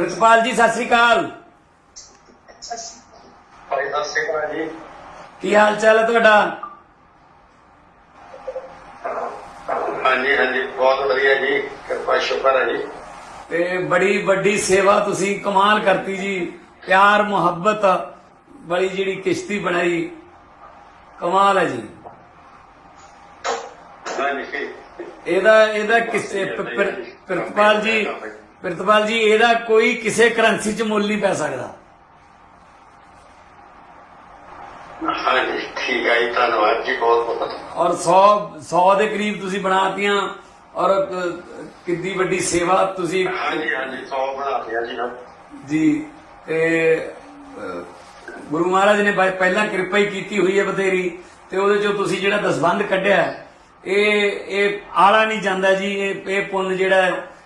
ਪ੍ਰਿਤਪਾਲ ਜੀ ਸਤਿ ਸ੍ਰੀ ਅਕਾਲ। ਭਾਈ ਸਤਿ ਸ਼੍ਰੀ ਅਕਾਲ ਜੀ। ਕੀ ਹਾਲ ਚਾਲ ਹੈ ਤੁਹਾਡਾ? ਹਾਂਜੀ ਹਾਂਜੀ ਬਹੁਤ ਵਧੀਆ ਜੀ। ਕਿਰਪਾ ਸ਼ੁਕਰ ਹੈ ਜੀ। ਤੇ ਬੜੀ ਵੱਡੀ ਸੇਵਾ ਤੁਸੀਂ ਕਮਾਲ ਕਰਤੀ ਜੀ। ਪਿਆਰ ਮੁਹੱਬਤ ਬੜੀ ਜਿਹੜੀ ਕਿਸ਼ਤੀ ਬਣਾਈ ਕਮਾਲ ਹੈ ਜੀ। ਹਾਂਜੀ। ਇਹਦਾ ਇਹਦਾ ਕਿਸੇ ਪ੍ਰਿਤਪਾਲ ਜੀ ਪ੍ਰਿਤਪਾਲ ਜੀ ਇਹਦਾ ਕੋਈ ਕਿਸੇ ਕਰੰਸੀ ਚ ਮੁੱਲ ਨਹੀਂ ਪੈ ਸਕਦਾ। ਹਾਂਜੀ ਠੀਕ ਹੈ ਜੀ ਧੰਨਵਾਦ ਜੀ ਬਹੁਤ ਬਹੁਤ ਔਰ 100 100 ਦੇ ਕਰੀਬ ਤੁਸੀਂ ਬਣਾਤੀਆਂ ਔਰ ਕਿੰਨੀ ਵੱਡੀ ਸੇਵਾ ਤੁਸੀਂ ਹਾਂਜੀ ਹਾਂਜੀ 100 ਬਣਾ ਦਿਆ ਜੀ ਤੇ ਗੁਰੂ ਮਹਾਰਾਜ ਨੇ ਪਹਿ- ਪਹਿਲਾਂ ਕਿਰਪਾ ਹੀ ਕੀਤੀ ਹੋਈ ਹੈ ਬਥੇਰੀ ਤੇ ਉਹਦੇ ਚੋਂ ਤੁਸੀਂ ਜਿਹੜਾ ਦਸਬੰਧ ਕੱਢਿਆ ਇਹ ਇਹ ਆਲਾ ਨਹੀਂ ਜਾਂਦਾ ਜੀ ਇਹ ਇਹ ਪੁੰਨ ਜਿਹੜਾ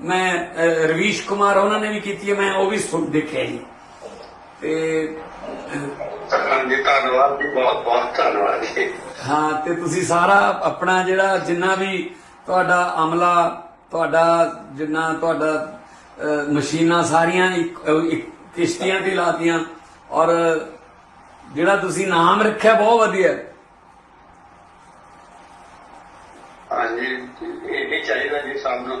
ਮੈਂ ਰਵੀਸ਼ ਕੁਮਾਰ ਉਹਨਾਂ ਨੇ ਵੀ ਕੀਤੀ ਹੈ ਮੈਂ ਉਹ ਵੀ ਸੁਣ ਦੇਖਿਆ ਜੀ। ਤੇ ਹਾਂਜੀ ਧੰਨਵਾਦ ਜੀ ਬਹੁਤ ਬਹੁਤ ਧੰਨਵਾਦ ਜੀ। ਹਾਂ ਤੇ ਤੁਸੀਂ ਸਾਰਾ ਆਪਣਾ ਜਿਹੜਾ ਜਿੰਨਾ ਵੀ ਤੁਹਾਡਾ ਅਮਲਾ ਤੁਹਾਡਾ ਜਿੰਨਾ ਤੁਹਾਡਾ ਮਸ਼ੀਨਾਂ ਸਾਰੀਆਂ ਇੱਕ- ਕਿਸ਼ਤੀਆਂ ਤੇ ਲਾਤੀਆਂ ਔਰ ਜਿਹੜਾ ਤੁਸੀਂ ਨਾਮ ਰੱਖਿਆ ਬਹੁਤ ਵਧੀਆ। ਹਾਂਜੀ ਇਹ ਨਹੀਂ ਚਾਹੀਦਾ ਜੀ ਸਾਨੂੰ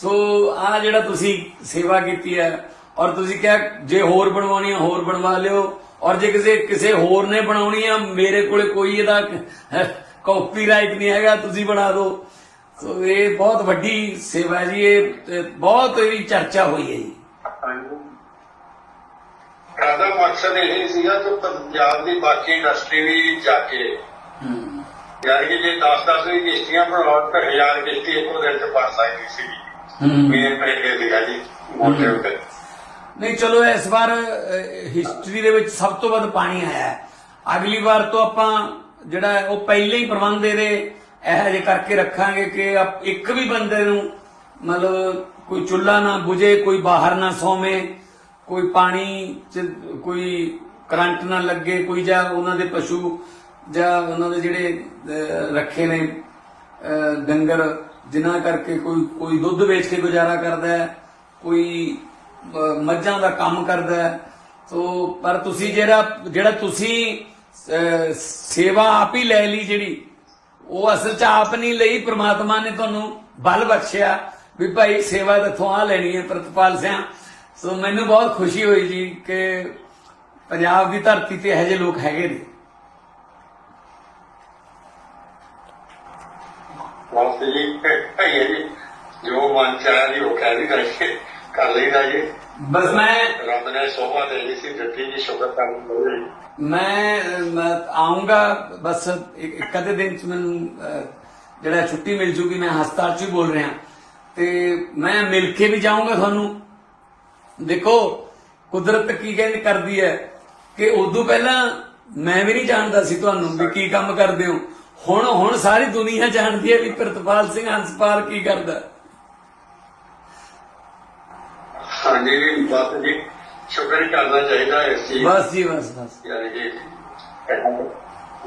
ਸੋ ਆ ਜਿਹੜਾ ਤੁਸੀਂ ਸੇਵਾ ਕੀਤੀ ਹੈ ਔਰ ਤੁਸੀਂ ਕਿਹਾ ਜੇ ਹੋਰ ਬਣਵਾਉਣੀ ਆ ਹੋਰ ਬਣਵਾ ਲਿਓ। ਔਰ ਜੇ ਕਿਸੇ ਕਿਸੇ ਹੋਰ ਨੇ ਬਣਾਉਣੀ ਆ ਮੇਰੇ ਕੋਲੇ ਕੋਈ ਇਹਦਾ ਕਾਪੀਰਾਈਟ ਨਹੀਂ ਹੈਗਾ ਤੁਸੀਂ ਬਣਾ ਦਿਓ। ਸੋ ਇਹ ਬਹੁਤ ਵੱਡੀ ਸੇਵਾ ਹੈ ਜੀ ਇਹ ਬਹੁਤ ਇਹਦੀ ਚਰਚਾ ਹੋਈ ਹੈ ਜੀ। ਸਾਡਾ ਮਕਸਦ ਇਹ ਸੀਗਾ ਕਿ ਪੰਜਾਬ ਦੀ ਬਾਕੀ ਇੰਡਸਟਰੀ ਵੀ ਜਾ ਕੇ ਕਿ ਜੇ 10-10 ਵੀ ਕਿਸ਼ਤੀਆਂ ਬਣਾਉਣ ਤਾਂ ਹਜ਼ਾਰ ਕਿਸ਼ਤੀ ਇੱਕੋ ਦਿਨ ਚ ਭਰ ਸਕਦੀ ਸੀ ਜੀ ਮੋਟੇ ਉੱਤੇ। ਨਹੀਂ ਚਲੋ ਇਸ ਵਾਰ ਹਿਸਟਰੀ ਦੇ ਵਿੱਚ ਸਭ ਤੋਂ ਵੱਧ ਪਾਣੀ ਆਇਆ ਹੈ। ਅਗਲੀ ਵਾਰ ਤੋਂ ਆਪਾਂ ਜਿਹੜਾ ਉਹ ਪਹਿਲੇ ਹੀ ਪ੍ਰਬੰਧ ਇਹਦੇ ਇਹੋ ਜਿਹੇ ਕਰਕੇ ਰੱਖਾਂਗੇ ਕਿ ਇੱਕ ਵੀ ਬੰਦੇ ਨੂੰ ਮਤਲਬ ਕੋਈ ਚੁੱਲ੍ਹਾ ਨਾ ਬੁਝੇ ਕੋਈ ਬਾਹਰ ਨਾ ਸੌਵੇਂ ਕੋਈ ਪਾਣੀ ਚ ਕੋਈ ਕਰੰਟ ਨਾ ਲੱਗੇ ਕੋਈ ਜਾਂ ਉਹਨਾਂ ਦੇ ਪਸ਼ੂ ਜਾਂ ਉਹਨਾਂ ਦੇ ਜਿਹੜੇ ਰੱਖੇ ਨੇ ਡੰਗਰ ਜਿਨ੍ਹਾਂ ਕਰਕੇ ਕੋਈ ਕੋਈ ਦੁੱਧ ਵੇਚ ਕੇ ਗੁਜ਼ਾਰਾ ਕਰਦਾ ਹੈ, ਕੋਈ ਮੱਝਾਂ ਦਾ ਕੰਮ ਕਰਦਾ ਹੈ ਸੋ ਪਰ ਤੁਸੀਂ ਜਿਹੜਾ ਜਿਹੜਾ ਤੁਸੀਂ ਸੇਵਾ ਆਪ ਹੀ ਲੈ ਲਈ ਜਿਹੜੀ, ਉਹ ਅਸਲ ਚ ਆਪ ਨਹੀਂ ਲਈ, ਪ੍ਰਮਾਤਮਾ ਨੇ ਤੁਹਾਨੂੰ ਬਲ ਬਖਸ਼ਿਆ ਵੀ ਭਾਈ ਸੇਵਾ ਇੱਥੋਂ ਆ ਲੈਣੀ ਹੈ ਪ੍ਰਤਪਾਲ ਸਿੰਘ ਸੋ ਮੈਨੂੰ ਬਹੁਤ ਖੁਸ਼ੀ ਹੋਈ ਜੀ ਕਿ ਪੰਜਾਬ ਦੀ ਧਰਤੀ ਤੇ ਇਹੋ ਜਿਹੇ ਲੋਕ ਹੈਗੇ ਨੇ। ਬਹੁਤ ਜੀ ਜੋ ਮਨ ਚ ਜੀ ਉਹ ਕਹਿ ਵੀ ਕਰਕੇ ਕਰ ਲਈਦਾ ਜੀ ਬਸ ਮੈਂ ਰੱਬ ਨੇ ਸੋਭਾ ਦੇ ਦਿੱਤੀ ਸੀ ਦਿੱਤੀ ਜੀ ਸ਼ੁਕਰ ਕਰਨ ਮੈਂ ਆਉਂਗਾ ਬਸ ਇੱਕ ਅੱਧੇ ਦਿਨ ਚ ਮੈਨੂੰ ਜਿਹੜਾ ਛੁੱਟੀ ਮਿਲ ਜੂਗੀ, ਮੈਂ ਹਸਪਤਾਲ ਚ ਹੀ ਬੋਲ ਰਿਹਾ। ਤੇ ਮੈਂ ਮਿਲ ਕੇ ਵੀ ਜਾਊਂਗਾ ਤੁਹਾਨੂੰ। ਦੇਖੋ, ਕੁਦਰਤ ਕੀ ਕਹਿੰਦੀ, ਕਰਦੀ ਹੈ ਕਿ ਉਦੋਂ ਪਹਿਲਾਂ ਮੈਂ ਵੀ ਨਹੀਂ ਜਾਣਦਾ ਸੀ ਤੁਹਾਨੂੰ ਵੀ ਕੀ ਕੰਮ ਕਰਦੇ ਹੋ। ਹੁਣ ਹੁਣ ਸਾਰੀ ਦੁਨੀਆ ਜਾਣਦੀ ਹੈ ਵੀ ਪ੍ਰਿਤਪਾਲ ਸਿੰਘ ਹੰਸਪਾਲ ਕੀ ਕਰਦਾ। ਹਾਂਜੀ ਬਸ ਜੀ। ਸ਼ੁਕਰ ਕਰਨਾ ਚਾਹੀਦਾ ਹੈ ਇਸ ਚੀਜ਼ ਬਸ ਜੀ ਬਸ ਬਸ। ਯਾਨੀ ਕਿ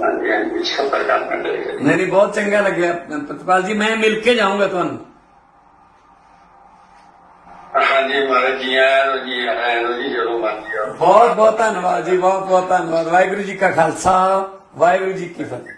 ਹਾਂਜੀ ਹਾਂਜੀ ਸ਼ੁਕਰ ਕਰਨਾ ਚਾਹੀਦਾ ਜੀ। ਨਹੀਂ ਨਹੀਂ ਬਹੁਤ ਚੰਗਾ ਲੱਗਿਆ ਪ੍ਰਿਤਪਾਲ ਜੀ ਮੈਂ ਮਿਲ ਕੇ ਜਾਊਂਗਾ ਤੁਹਾਨੂੰ। ਹਾਂਜੀ ਮਹਾਰਾਜ ਜੀ ਆਇਆਂ ਜੀ ਆਇਆਂ ਜੀ ਜਦੋਂ ਮਰਜ਼ੀ ਆਓ। ਬਹੁਤ ਬਹੁਤ ਧੰਨਵਾਦ ਜੀ ਬਹੁਤ ਬਹੁਤ ਧੰਨਵਾਦ। ਵਾਹਿਗੁਰੂ ਜੀ ਕਾ ਖਾਲਸਾ ਵਾਹਿਗੁਰੂ ਜੀ ਕੀ ਫਤਿਹ।